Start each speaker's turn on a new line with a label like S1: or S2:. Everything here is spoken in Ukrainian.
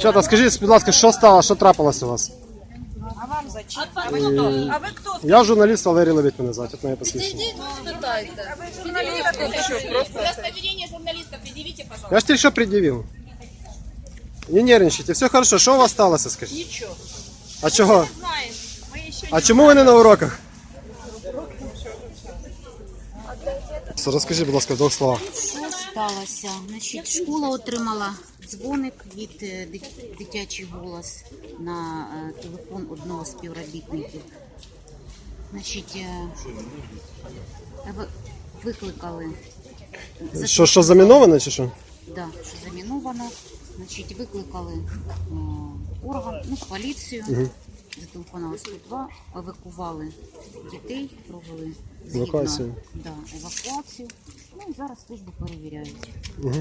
S1: Чата, скажіть, будь ласка, що стало, що трапилось у вас?
S2: А вам зачем? А ви хто? А ви хто?
S1: Я журналіст Валерій Лебедь мене звати, от моє посвідчення.
S2: А ви журналіст що? Просто
S3: Удостоверение журналиста предъявите, пожалуйста.
S1: Я ж тільки що пред'явив. Не нервничайте, все хорошо. Що у вас сталося, скажіть?
S2: нічого.
S1: А чого?
S2: Знаємо. Ми ще
S1: А чому ви не на уроках? Все, Розкажіть, будь ласка, в двох словах.
S4: Що сталося? Значить, школа отримала дзвоник від е, дитячий голос на е, телефон одного з співробітників. Значить, е, викликали
S1: Що, що заміновано чи що?
S4: да, що заміновано. Значить, викликали орган, ну, поліцію, зателефонували 102, евакували дітей, провели згідно
S1: Евакуацію.
S4: Да, евакуацію. Ну і зараз службу перевіряють.
S1: Угу.